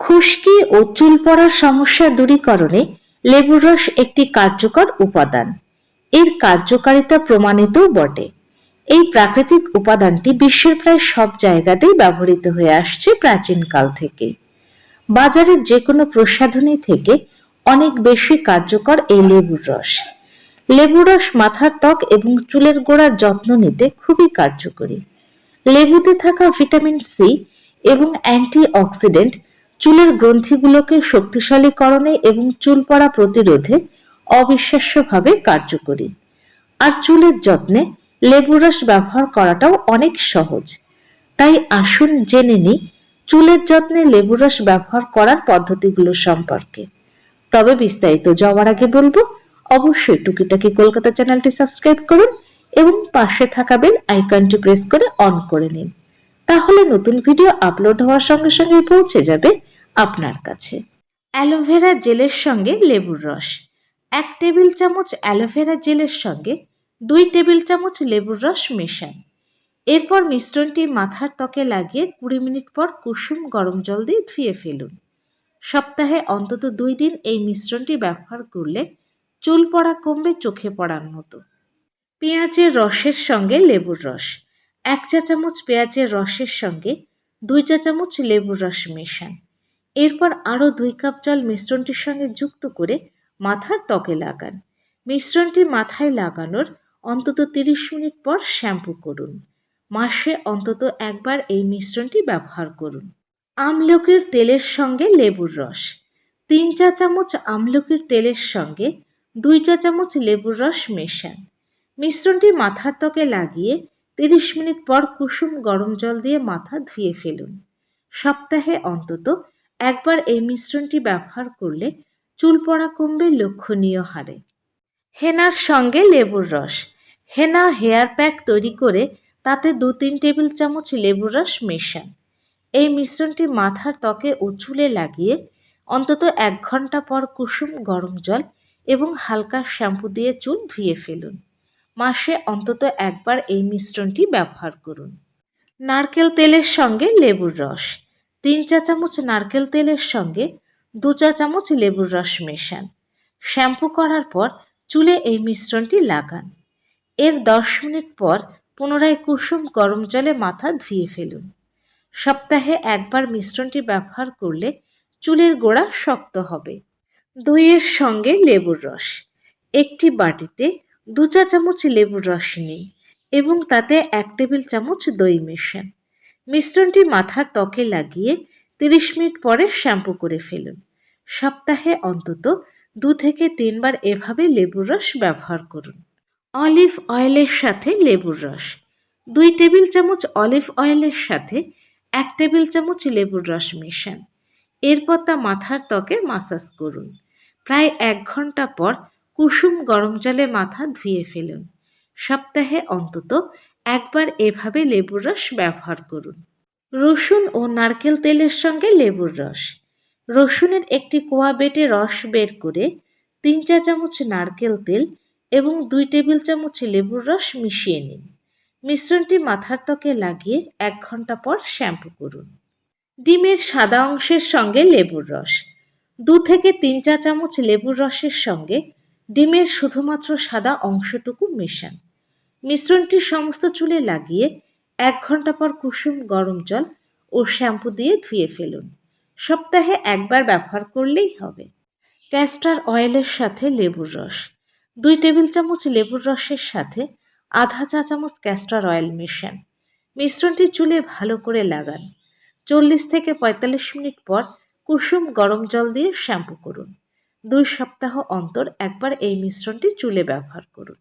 খুশকি ও চুল পড়ার সমস্যা দূরীকরণে লেবুর রস একটি কার্যকর উপাদান। এর কার্যকারিতা প্রমাণিতও বটে। এই প্রাকৃতিক উপাদানটি বিশ্বের প্রায় সব জায়গাতেই ব্যবহৃত হয়ে আসছে প্রাচীনকাল থেকে। বাজারের যে কোনো প্রসাধনী থেকে অনেক বেশি কার্যকর এই লেবুর রস। লেবুর রস মাথার ত্বক এবং চুলের গোড়ার যত্ন নিতে খুবই কার্যকরী। লেবুতে থাকা ভিটামিন সি এবং অ্যান্টি অক্সিডেন্ট চুলের গ্রন্থিগুলোকে শক্তিশালীকরণে এবং চুল পড়া প্রতিরোধে অবিশ্বাস্যভাবে কার্যকরী। আর চুলের যত্নে লেবুর রস ব্যবহার করাটাও অনেক সহজ। তাই আসুন জেনে নিই চুলের যত্নে লেবুর রস ব্যবহার করার পদ্ধতিগুলো সম্পর্কে। তবে বিস্তারিত যাওয়ার আগে বলব, অবশ্যই টুকিটাকি কলকাতা চ্যানেলটি সাবস্ক্রাইব করুন এবং পাশে থাকা বেল আইকনটি প্রেস করে অন করে নিন। তাহলে নতুন ভিডিও আপলোড হওয়ার সঙ্গে সঙ্গে পৌঁছে যাবে আপনার কাছে। অ্যালোভেরা জেলের সঙ্গে লেবুর রস। এক টেবিল চামচ অ্যালোভেরা জেলের সঙ্গে দুই টেবিল চামচ লেবুর রস মেশান। এরপর মিশ্রণটি মাথার ত্বকে লাগিয়ে কুড়ি মিনিট পর কুসুম গরম জল দিয়ে ধুয়ে ফেলুন। সপ্তাহে অন্তত দুই দিন এই মিশ্রণটি ব্যবহার করলে চুল পড়া কমবে চোখে পড়ার মতো। পেঁয়াজের রসের সঙ্গে লেবুর রস। এক চা চামচ পেঁয়াজের রসের সঙ্গে দুই চা চামচ লেবুর রস মেশান। এরপর আরও দুই কাপ জল মিশ্রণটির সঙ্গে যুক্ত করে মাথার ত্বকে লাগান। মিশ্রণটি মাথায় লাগানোর অন্তত তিরিশ মিনিট পর শ্যাম্পু করুন। মাসে অন্তত একবার এই মিশ্রণটি ব্যবহার করুন। আমলকির তেলের সঙ্গে লেবুর রস। তিন চা চামচ আমলকির তেলের সঙ্গে দুই চা চামচ লেবুর রস মেশান। মিশ্রণটি মাথার ত্বকে লাগিয়ে তিরিশ মিনিট পর কুসুম গরম জল দিয়ে মাথা ধুয়ে ফেলুন। সপ্তাহে অন্তত একবার এই মিশ্রণটি ব্যবহার করলে চুল পড়া কমবে লক্ষণীয় হারে। হেনার সঙ্গে লেবুর রস। হেনা হেয়ার প্যাক তৈরি করে তাতে দু তিন টেবিল চামচ লেবুর রস মেশান। এই মিশ্রণটি মাথার ত্বকে ও চুলে লাগিয়ে অন্তত এক ঘণ্টা পর কুসুম গরম জল এবং হালকা শ্যাম্পু দিয়ে চুল ধুয়ে ফেলুন। মাসে অন্তত একবার এই মিশ্রণটি ব্যবহার করুন। নারকেল তেলের সঙ্গে লেবুর রস। তিন চা চামচ নারকেল তেলের সঙ্গে দু চা চামচ লেবুর রস মেশান। শ্যাম্পু করার পর চুলে এই মিশ্রণটি লাগান। এর দশ মিনিট পর পুনরায় কুসুম গরম জলে মাথা ধুয়ে ফেলুন। সপ্তাহে একবার মিশ্রণটি ব্যবহার করলে চুলের গোড়া শক্ত হবে। দইয়ের সঙ্গে লেবুর রস। একটি বাটিতে দু চা চামচ লেবুর রস নিন এবং তাতে এক টেবিল চামচ দই মেশান মিশ্রণটি মাথার ত্বকে লাগিয়ে তিরিশ মিনিট পরে শ্যাম্পু করে ফেলুন। সপ্তাহে অন্তত দু থেকে তিনবার এভাবে লেবুর রস ব্যবহার করুন। অলিভ অয়েলের সাথে লেবুর রস। দুই টেবিল চামচ অলিভ অয়েলের সাথে এক টেবিল চামচ লেবুর রস মেশান। এরপর তা মাথার ত্বকে মাসাজ করুন। প্রায় এক ঘণ্টা পর কুসুম গরম জলে মাথা ধুয়ে ফেলুন। সপ্তাহে অন্তত একবার এভাবে লেবুর রস ব্যবহার করুন। রসুন ও নারকেল তেলের সঙ্গে লেবুর রস। রসুনের একটি কোয়া বেটে রস বের করে তিন চা চামচ নারকেল তেল এবং দুই টেবিল চামচ লেবুর রস মিশিয়ে নিন। মিশ্রণটি মাথার ত্বকে লাগিয়ে এক ঘণ্টা পর শ্যাম্পু করুন। ডিমের সাদা অংশের সঙ্গে লেবুর রস। দু থেকে তিন চা চামচ লেবুর রসের সঙ্গে ডিমের শুধুমাত্র সাদা অংশটুকু মেশান। মিশ্রণটি সমস্ত চুলে লাগিয়ে এক ঘণ্টা পর কুসুম গরম জল ও শ্যাম্পু দিয়ে ধুয়ে ফেলুন। সপ্তাহে একবার ব্যবহার করলেই হবে। ক্যাস্টার অয়েলের সাথে লেবুর রস। দুই টেবিল চামচ লেবুর রসের সাথে আধা চা চামচ ক্যাস্টার অয়েল মেশান। মিশ্রণটি চুলে ভালো করে লাগান। চল্লিশ থেকে পঁয়তাল্লিশ মিনিট পর কুসুম গরম জল দিয়ে শ্যাম্পু করুন। দুই সপ্তাহ অন্তর একবার এই মিশ্রণটি চুলে ব্যবহার করুন।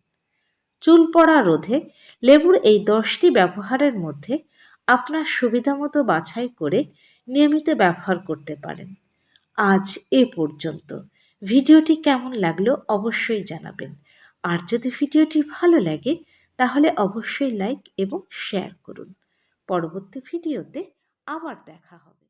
চুল পড়া রোধে লেবুর এই দশটি ব্যবহারের মধ্যে আপনার সুবিধা মতো বাছাই করে নিয়মিত ব্যবহার করতে পারেন। আজ এ পর্যন্ত। ভিডিওটি কেমন লাগল অবশ্যই জানাবেন। আর যদি ভিডিওটি ভালো লাগে, তাহলে অবশ্যই লাইক এবং শেয়ার করুন। পরবর্তী ভিডিওতে আবার দেখা হবে।